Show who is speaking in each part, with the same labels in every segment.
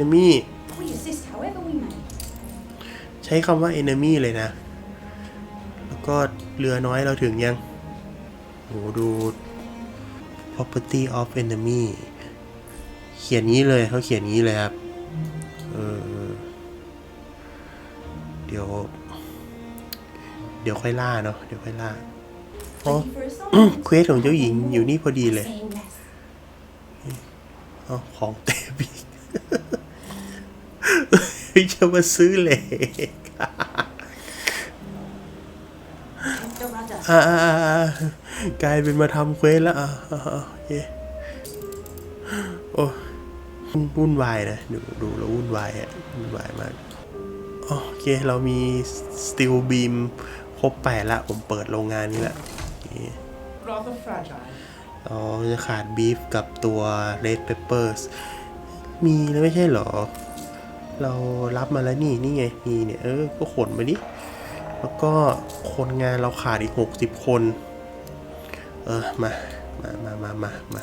Speaker 1: อะอันนี้ enemy
Speaker 2: We assist however we may.
Speaker 1: ใช้คำว่า enemy เลยนะ แล้วก็เรือน้อยเราถึงยังโหดู property of enemy เขียนนี้เลยเขาเขียนนี้เลยครับ เออ เดี๋ยว เดี๋ยวค่อยล่าเนาะ เดี๋ยวค่อยล่าอ๋อ
Speaker 2: Thank you for assignment.
Speaker 1: เควสของเจ้าหญิงอยู่นี่พอดีเลย
Speaker 2: Saying less.
Speaker 1: อ๋อของเต็มอีก จะมาซื้อเหล็ก
Speaker 2: The rudder.
Speaker 1: อ่ากลายเป็นมาทำเควสแล้วอ่าอ่าอ่าโอเคโอ้วุ่นวายนะดูดูแล้ววุ่นวายอะวุ่นวายมากโอเค เรามีสตีลบีมครบแปดละ ผมเปิดโรงงานนี้ละโอเค
Speaker 3: Rather fragile.
Speaker 1: อ๋อจะขาดบีฟกับตัว Red Peppers มีแล้วไม่ใช่เหรอ เรารับมาแล้วนี่นี่ไงมีเนี่ยเออก็ขนมาดิแล้วก็คนงานเราขาดอีก 60 คน เออมามามามามามา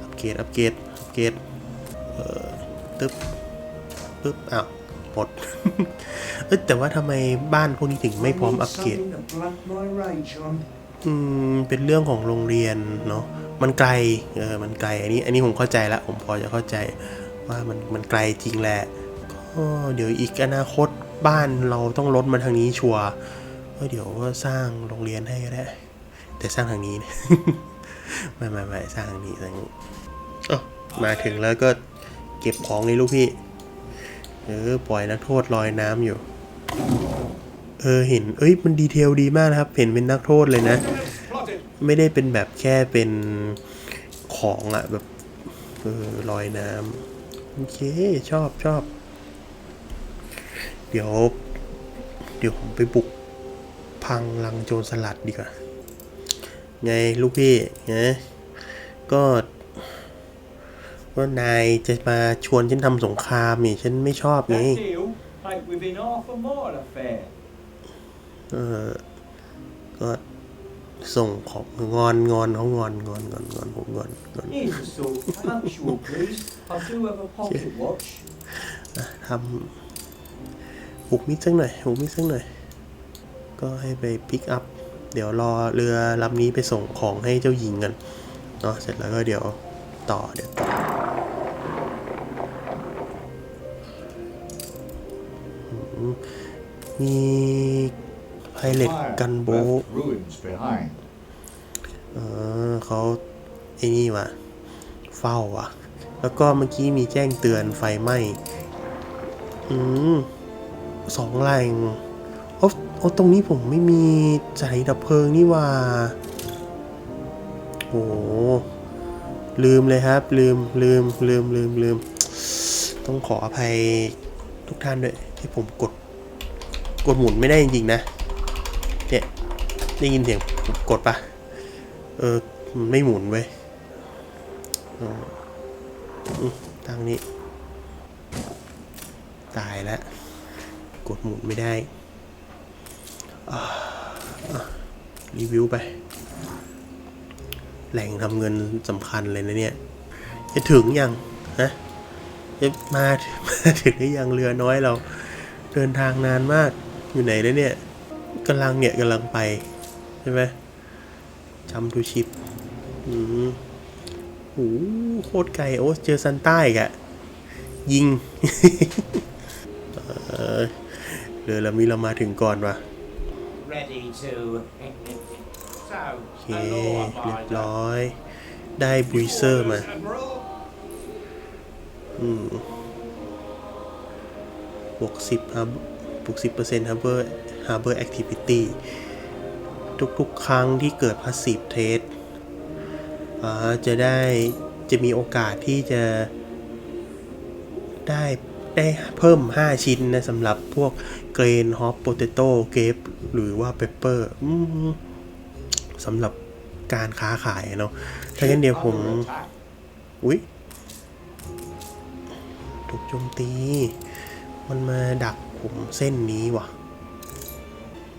Speaker 1: อัปเกรดอัปเกรดอัปเกรดเออตึ๊บปึ๊บอ้าวหมดเอยแต่ว่าทำไมบ้านพวกนี้ถึงไม่พร้อมอัปเกรดอืมเป็นเรื่องของโรงเรียนเนาะมันไกลเออมันไกลอันนี้อันนี้ผมเข้าใจละผมพอจะเข้าใจว่ามันมันไกลจริงแหละ เดี๋ยวอีกอนาคตบ้านเราต้องลดมาทางนี้ชัวร์เดี๋ยวก็สร้างโรงเรียนให้ก็ได้ แต่สร้างทางนี้นะไม่ไม่ไม่สร้างทางนี้สร้างทางนี้อ๋อมาถึงแล้วก็เก็บของเลยลูกพี่ เออปล่อยนักโทษลอยน้ำอยู่ เออเห็น เอ้ยมันดีเทลดีมากนะครับ เห็นเป็นนักโทษเลยนะ ไม่ได้เป็นแบบแค่เป็นของอะแบบเออลอยน้ำโอเคชอบชอบ เดี๋ยว เดี๋ยวผมไปบุกพังลังโจรสลัดดีกว่า ไงลูกพี่ไงก็ว่านายจะมาชวนฉันทำสงครามนี่ฉันไม่ชอบไง
Speaker 4: That deal ain't within half a mile of fair.
Speaker 1: เออก็ส่งของงอนงอนเขางอนงอนงอนงอนผมงอนงอน
Speaker 4: Here's a sort punctual, please. I do have a pocket watch.
Speaker 1: ทำ หุกมิดสักหน่อยหุกมิดสักหน่อย ก็ให้ไปพิกอัพ เดี๋ยวรอเรือลำนี้ไปส่งของให้เจ้าหญิงกัน เนาะ เสร็จแล้วก็เดี๋ยวต่อ เดี๋ยวต่ออืมมีไพเล็ต
Speaker 5: Fire
Speaker 1: กันโบ
Speaker 5: left ruins behind.
Speaker 1: เออเขาไอ้นี่ว่ะ เฝ้าว่ะ แล้วก็เมื่อกี้มีแจ้งเตือนไฟไหม้ อืม สองแรงโอ้โอ้ตรงนี้ผมไม่มีสถานีดับเพลิงนี่ว่า โอ้ลืมเลยครับ ลืมลืมลืมลืมลืม ต้องขออภัยทุกท่านด้วย ที่ผมกด กดหมุนไม่ได้จริงๆนะ เนี่ย ได้ยินเสียงกดปะเออมันไม่หมุนเว้ยอือืมทางนี้ ตายแล้ว กดหมุนไม่ได้รีวิวไป แหล่งทำเงินสำคัญเลยนะเนี่ย จะถึงยังฮะจะมามาถึงหรือยังเรือน้อยเรา เดินทางนานมากอยู่ไหนแล้วเนี่ยกำลังเนี่ยกำลังไป ใช่ไหมจำทูชิปอืมโหโคตรไกลโอ้เจอซันใต้กะยิง เออ เรือลำนี้เรามาถึงก่อนวะ
Speaker 4: Ready to. so,
Speaker 1: โอเค
Speaker 4: a law
Speaker 1: เรียบ
Speaker 4: abider.
Speaker 1: ร้อย ได้บริเซอร์มา
Speaker 3: Admiral.
Speaker 1: อืมบวกสิบครับบวกสิบเปอร์เซ็นต์ฮาร์เบอร์ฮาร์เบอร์แอคทิวิตี้ทุกๆ ครั้งที่เกิดพาสซีฟเทสอ่าจะได้จะมีโอกาสที่จะได้ ได้เพิ่ม 5 ชิ้นนะสำหรับพวกเกรนฮอปโปเตโต้เกฟหรือว่าเปปเปอร์สำหรับการค้าขายเนาะถ้างั้นเดี๋ยวผม อุ๊ยถูกโจมตี มันมาดักผมเส้นนี้ว่ะ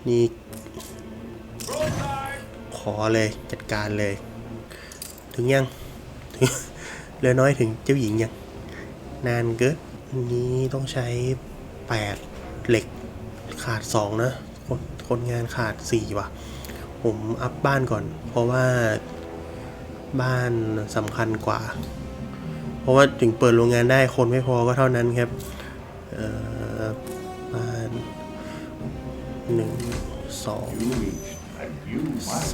Speaker 1: นี่ขอเลยจัดการเลย ถึงยัง เหลือน้อยถึงเจ้าหญิงยัง นานเกินอั นนี้ต้องใช้ 8 เหล็กขาด 2 นะ คนคนงานขาด 4 ว่ะ ผมอัพบ้านก่อน เพราะว่าบ้านสำคัญกว่า เพราะว่าถึงเปิดโรงงานได้คนไม่พอก็เท่านั้นครับเอ่อบ้านหนึ่งสอง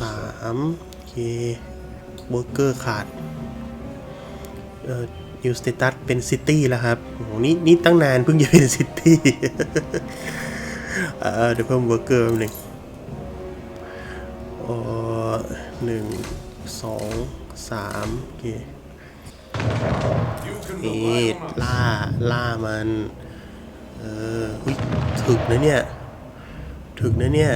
Speaker 1: สามโอเคเบอร์เกอร์ขาดเอ่อ นิวสเตตัสเป็นซิตี้แล้วครับโหนี่นี่ตั้งนานเพิ่งจะเป็นซิตี้เดี๋ยวเพิ่มเบอร์เกอร์หนึ่งเออหนึ่งสองสามโอเค
Speaker 5: You can
Speaker 1: เอ๊
Speaker 5: rely ะ on us.
Speaker 1: ล่า ล่ามัน เออถึกนะเนี่ย ถึกนะเนี่ย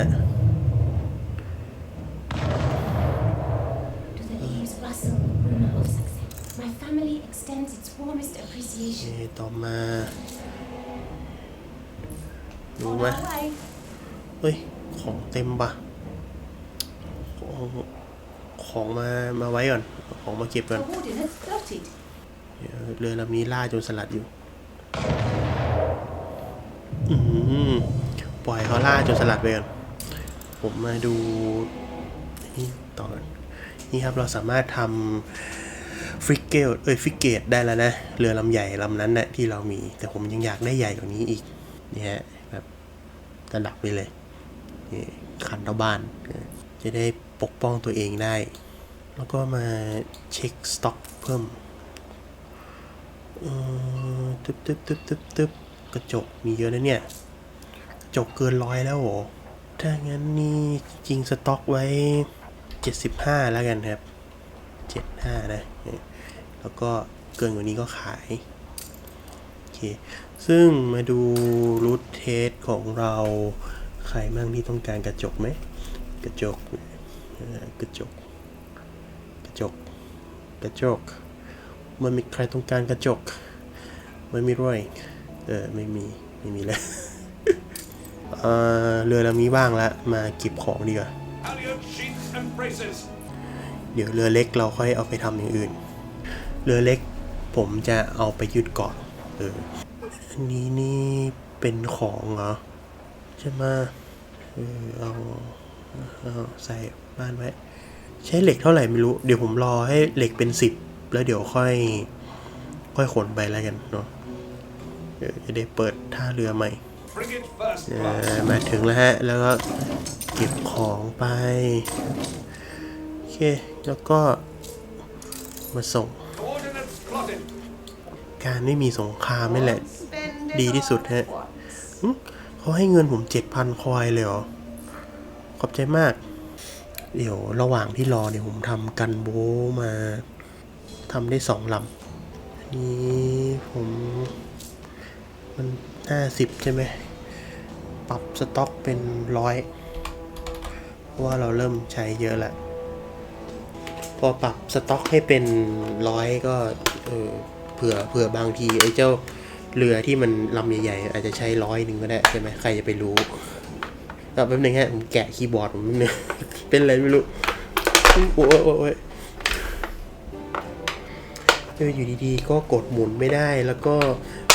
Speaker 6: extends its warmest
Speaker 1: โอเค
Speaker 6: appreciation.
Speaker 1: ต่อมารู้
Speaker 2: On
Speaker 1: ไหม
Speaker 2: our way.
Speaker 1: เฮ้ย ของเต็มปะของของมา มาไว้ก่อน ของมาเก็บก่อน
Speaker 2: The warden has plotted.
Speaker 1: เดี๋ยวเรือลำนี้ล่าจนสลัดอยู่ อืมปล่อยเขาล่าจนสลัดไปก่อน ผมมาดูนี่ต่อก่อนนี่ครับเราสามารถทำ ฟริกเกลเอ้ยฟริกเกตได้แล้วนะ เรือลำใหญ่ลำนั้นนะที่เรามี แต่ผมยังอยากได้ใหญ่กว่านี้อีกนี่ฮะแบบระดับไปเลยนี่คันเท่าบ้าน จะได้ปกป้องตัวเองได้ แล้วก็มาเช็คสต็อกเพิ่มตึ๊บตึ๊บตึ๊บตึ๊บตึ๊บกระจกมีเยอะนะเนี่ยกระจกเกินร้อยแล้วโหถ้างั้นนี่จริงสต็อกไว้ 75 แล้วกันครับ 75 นะนี่แล้วก็เกินกว่านี้ก็ขายโอเคซึ่งมาดูรูทเทสของเราใครมั่งที่ต้องการกระจกไหม กระจก กระจก กระจก กระจก มันมีใครต้องการกระจกไม่มีด้วยเออไม่มี ไม่มีเลยเออเรือลำนี้บ้างละ มาเก็บของดีกว่า เดี๋ยวเรือเล็กเราค่อยเอาไปทำอย่างอื่น เรือเล็กผมจะเอาไปยึดเกาะเอออันนี้นี่เป็นของเหรอใช่ไหมเออเอาเอาใส่บ้านไว้ ใช้เหล็กเท่าไหร่ไม่รู้ เดี๋ยวผมรอให้เหล็กเป็นสิบแล้วเดี๋ยวค่อย ค่อยขนไปแล้วกันเนาะเดี๋ยวจะได้เปิดท่าเรือใหม่มาถึงแล้วฮะ แล้วก็เก็บของไป โอเค แล้วก็มาส่ง การไม่มีสงครามนี่แหละ
Speaker 2: Spend
Speaker 1: Đi đi
Speaker 2: it
Speaker 1: sụt
Speaker 2: all
Speaker 1: ha.
Speaker 2: at once.
Speaker 1: หึเขาให้เงินผมเจ็ดพันคอยเลยเหรอ ขอบใจมาก เดี๋ยวระหว่างที่รอเนี่ยผมทำกันโบมาทำได้สองลำอันนี้ผม มันห้าสิบใช่ไหม ปรับสต็อกเป็นร้อยเพราะว่าเราเริ่มใช้เยอะแหล้ว พอปรับสต็อกให้เป็นร้อยก็เออเผื่อเผื่อบางทีไอ้เจ้าเรือที่มันลำใหญ่ๆอาจจะใช้ร้อยหนึ่งก็ได้ใช่ไหมใครจะไปรู้แป๊บนึงฮะผมแกะคีย์บอร์ดผมนิดนึงเป็นอะไรไม่รู้โอ้ยโอ้ยเอออยู่ดีๆ ก็กดหมุนไม่ได้แล้วก็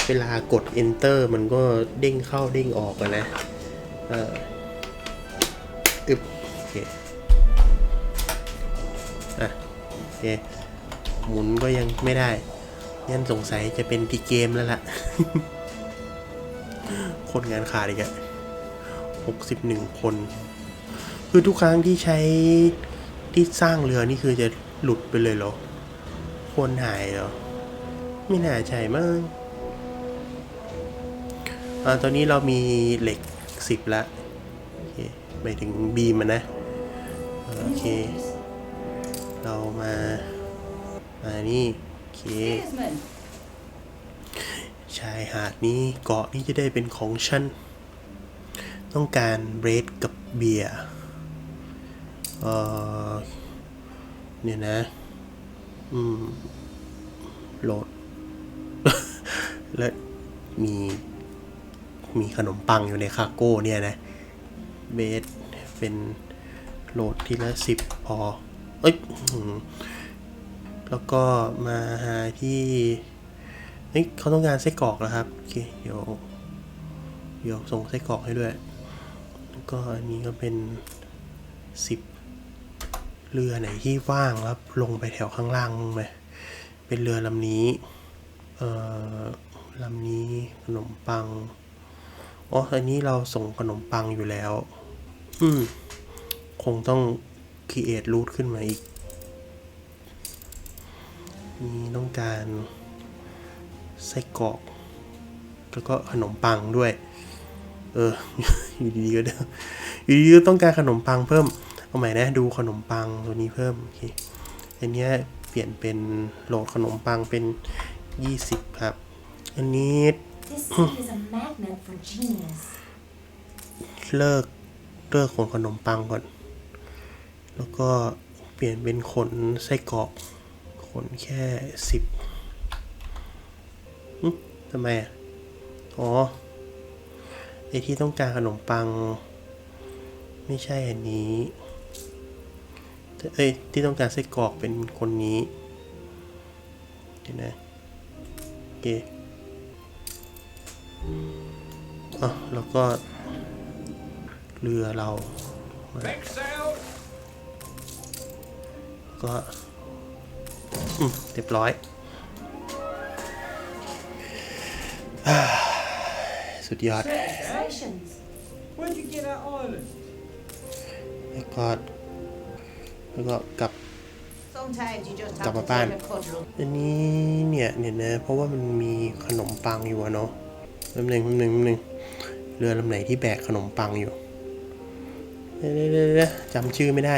Speaker 1: เวลากด enter มันก็เด้งเข้าเด้งออกอะนะ เอออึบโอเค เค หมุนก็ยังไม่ได้งั้นสงสัยจะเป็นที่เกมแล้วล่ะ คนงานขาดอีกอะหกสิบหนึ่งคน คือทุกครั้งที่ใช้ที่สร้างเรือนี่คือจะหลุดไปเลยเหรอ คนหายเหรอ ไม่น่าใช่มั้งอตอนนี้เรามีเหล็กสิบละ โอเค ไปถึงบีมมันนะ โอเค มา มานี่โอเคชายหาดนี้เกาะนี้จะได้เป็นของฉัน ต้องการเบรดกับเบียร์เออเนี่ยนะ อืมโหลด และมี มีขนมปังอยู่ในคาร์โก้เนี่ยนะ เบสเป็นโหลดทีละสิบพอ เอ้ยแล้วก็มาหาที่เฮ้ยเขาต้องการไส้กรอกแล้วครับโอเคเดี๋ยวเดี๋ยวส่งไส้กรอกให้ด้วยแล้วก็อันนี้ก็เป็นสิบเรือไหนที่ว่างแล้วลงไปแถวข้างล่างมั้งไหมเป็นเรือลำนี้เอ่อลำนี้ขนมปังอ๋ออันนี้เราส่งขนมปังอยู่แล้ว อืมคงต้อง create route ขึ้นมาอีกนี่ต้องการไส้กรอก แล้วก็ขนมปังด้วย เออ อยู่ดีๆก็เดิมอยู่ดีๆก็ต้องการขนมปังเพิ่ม เอาใหม่นะ ดูขนมปังตัวนี้เพิ่ม โอเค อันเนี้ยเปลี่ยนเป็นโหลดขนมปังเป็น 20 ครับ อันนี้
Speaker 6: This city is a magnet for genius.
Speaker 1: เลิกเลิกขนขนมปังก่อน แล้วก็เปลี่ยนเป็นขนไส้กรอก ขนแค่สิบทำไมอะ อ๋อ ไอที่ต้องการขนมปัง ไม่ใช่อันนี้เอ้ยที่ต้องการไส้กรอกเป็นคนนี้เดี๋ยวนะโอเคอะแล้วก็เรือเรา ก็เรียบร้อย สุดยอด แล้วก็แล้วก็กลับ
Speaker 2: ก
Speaker 1: ลั
Speaker 2: บมาบ้าน
Speaker 1: อันนี้เนี่ยเนี่ยนะ เพราะว่ามันมีขนมปังอยู่เนาะลำหนึ่งลำหนึ่งลำหนึ่งเรือลำไหนที่แบกขนมปังอยู่เด้อจำชื่อไม่ได้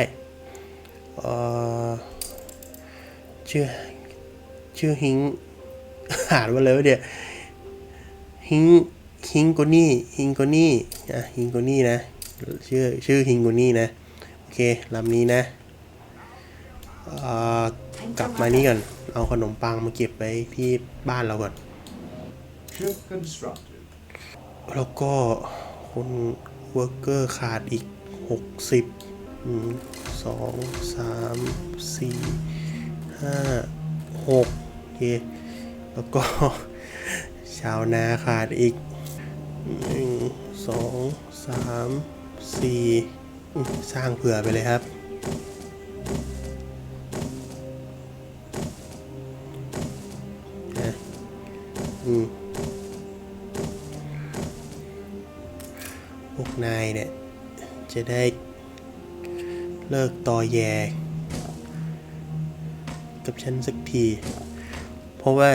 Speaker 1: ชื่อชื่อฮิงอ่านว่าเลยวะเดี๋ยวฮิงฮิงโกนี่ฮิงโกนี่อะฮิงโกนี่นะชื่อชื่อฮิงโกนี่นะโอเคลำนี้นะเอ่อกลับมานี่ก่อน เอาขนมปังมาเก็บไว้ที่บ้านเราก่อน
Speaker 3: Ship constructed.
Speaker 1: แล้วก็คนเวิร์กเกอร์ขาดอีก 60อืม สองสามสี่ห้าหกโอเค แล้วก็ชาวนาขาดอีกหนึ่งสองสามสี่สร้างเผื่อไปเลยครับนะอืมพวกนายเนี่ย จะได้ เลิกตอแย กับฉันสักที เพราะว่า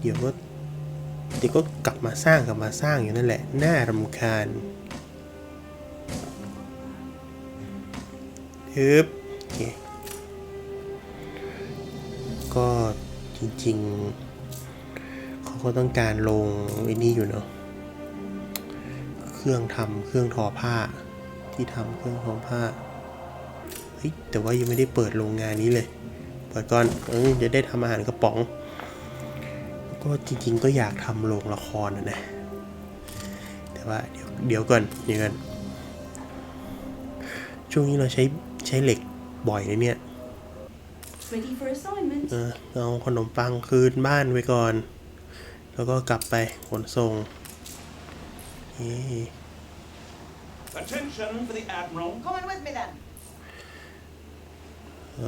Speaker 1: เดี๋ยวก็เดี๋ยวก็กลับมาสร้างกลับมาสร้างอยู่นั่นแหละ น่ารำคาญฮึบโอเคก็จริงๆ เขาก็ต้องการลงไอ้นี่อยู่เนาะ เครื่องทำเครื่องทอผ้าที่ทำเครื่องทอผ้า เฮ้ยแต่ว่ายังไม่ได้เปิดโรงงานนี้เลย เปิดก่อนเออจะได้ทำอาหารกระป๋อง ก็จริง ๆ ก็อยากทำโรงละครนะนะแต่ว่าเดี๋ยวเดี๋ยวก่อนเดี๋ยวก่อนช่วงนี้เราใช้ใช้เหล็กบ่อยเลยเนี่ย
Speaker 2: ready for assignment.
Speaker 1: เออเอาขนมปังคืนบ้านไว้ก่อน แล้วก็กลับไปขนส่งเฮ้
Speaker 5: Attention for the Admiral.
Speaker 2: Coming with me then.
Speaker 1: ค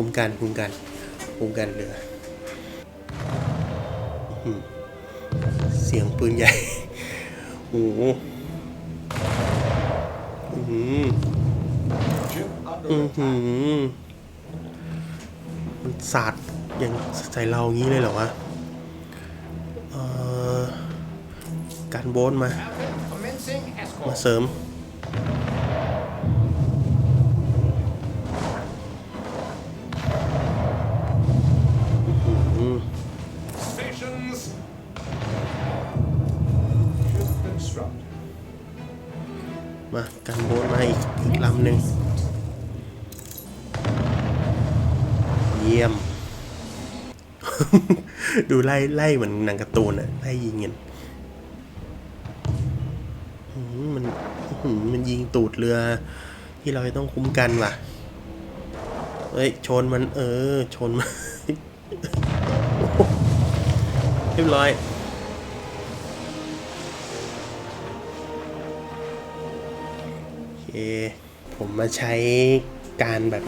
Speaker 1: ุมกันคุมกันคุมกันเรืออื้อเสียงปืนใหญ่ โอ้โหอื้อหือ
Speaker 3: Ship under
Speaker 1: อื้อ
Speaker 3: attack.
Speaker 1: หือมันสาดอย่างใส่เรางี้เลยเหรอวะ เอ่อ การโบนมา มาเสริม มาการโบนมาอีกอีกลำหนึ่งเยี่ยม ดูไล่ไล่เหมือนหนังการ์ตูนอะไล่ยิงเงินอื้อหือมันอื้อ หืมมัน ยิงตูดเรือ ที่เราต้องคุ้มกันว่ะเอ้ย ชนมันเออ ชนมันเรียบร้อยโอเคผมมาใช้การแบบ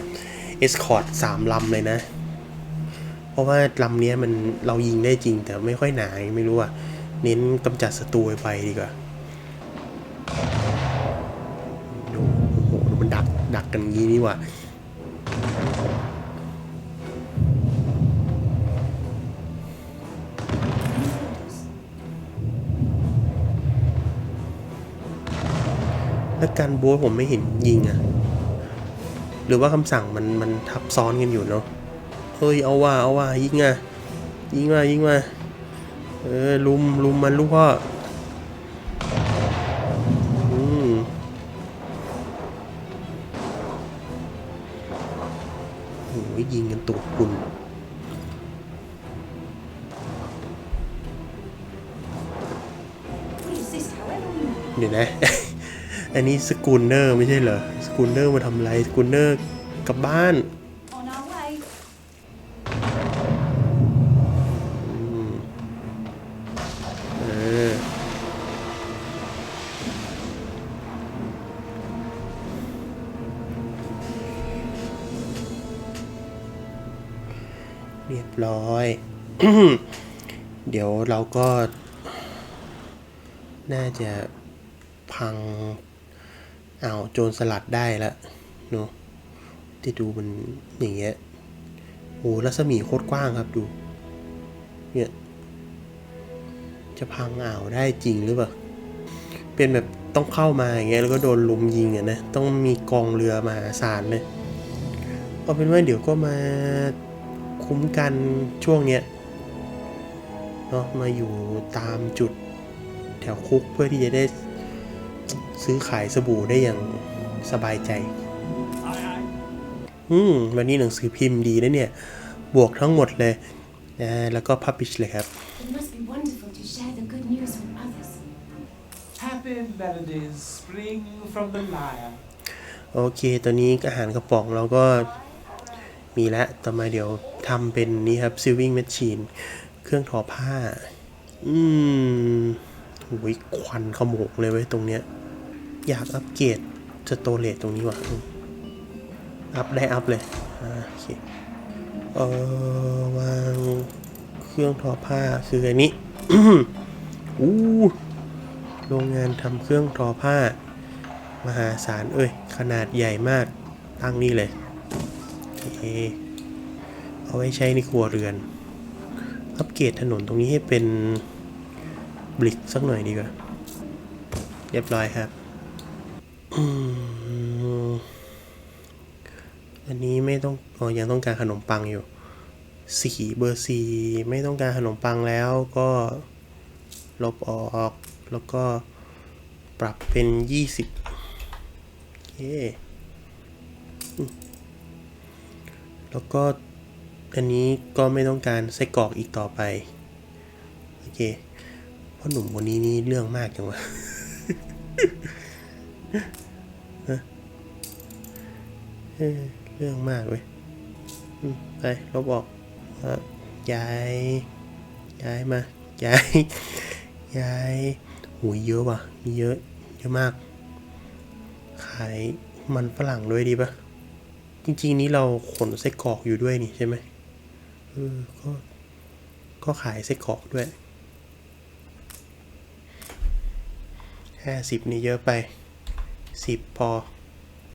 Speaker 1: เอสคอร์ดสามลำเลยนะ เพราะว่าลำนี้มันเรายิงได้จริงแต่ไม่ค่อยหนาไม่รู้อะเน้นกำจัดศัตรูไปดีกว่า กันงี้นี่ว่าแล้วการโบ้ผมไม่เห็นยิงอะหรือว่าคำสั่งมันมันทับซ้อนกันอยู่เนาะ เฮ้ยเอาว่าเอาว่ายิงอะยิงมายิงมา เออลุมลุมมันลูกพ่อ ตูดคุณ
Speaker 2: We assist however we may.
Speaker 1: เดี๋ยวนะ อันนี้สกูนเนอร์ไม่ใช่เหรอ สกูนเนอร์มาทำอะไร สกูนเนอร์กลับบ้าน เดี๋ยวเราก็น่าจะพังอ่าวโจรสลัดได้แล้วเนาะที่ดูมันอย่างเงี้ยโอ้รัศมีโคตรกว้างครับดู เนี่ยจะพังอ่าวได้จริงหรือเปล่า เป็นแบบต้องเข้ามาอย่างเงี้ยแล้วก็โดนลุมยิงอะนะ ต้องมีกองเรือมาศาลเลย เอาเป็นว่าเดี๋ยวก็มาคุ้มกันช่วงเนี้ย เนาะมาอยู่ตามจุดแถวคุกเพื่อที่จะได้ซื้อขายสบู่ได้อย่างสบายใจ
Speaker 4: Aye, aye.
Speaker 1: อืม วันนี้หนังสือพิมพ์ดีนะเนี่ย บวกทั้งหมดเลยนะแล้วก็พับ l ิชเลยครับ
Speaker 6: It must be wonderful to share the good news with others.
Speaker 7: Happy melodies spring from the lyre.
Speaker 1: โอเค ตอนนี้อาหารกระป๋องเราก็มีแล้ว ต่อมาเดี๋ยวทำเป็นนี้ครับ sewing machine เครื่องทอผ้า อืมโอ้ยควันขโมงเลยเว้ยตรงเนี้ย อยากอัปเกรดสโตเลตตรงนี้ว่ะ อัพได้อัพเลยโอเค เออวางเครื่องทอผ้าคืออันนี้อู้โรงงานทำเครื่องทอผ้า มหาศาลเอ้ย ขนาดใหญ่มาก ตั้งนี่เลยโอเอาไว้ใช้ในครัวเรือน อัปเกรดถนนตรงนี้ให้เป็นบลิกสักหน่อยดีกว่า เรียบร้อยครับ อันนี้ไม่ต้องออยังต้องการขนมปังอยู่สีเบอร์สีไม่ต้องการขนมปังแล้วก็ลบออกแล้วก็ปรับเป็น 20โอเคแล้วก็ อันนี้ก็ไม่ต้องการไส้กรอกอีกต่อไป โอเคพ่อหนุ่มคนนี้นี่เรื่องมากจังวะฮะเรื่องมากเว้ยไปลบออกย้าย ย้ายมา ย้าย ย้ายหูยเยอะว่ะ มีเยอะ เยอะมาก ขายมันฝรั่งด้วยดีปะจริงๆนี้เราขนไส้กรอกอยู่ด้วยนี่ใช่ไหม เออก็ก็ขายไส้กรอกด้วยห้าสิบนี่เยอะไปสิบพอ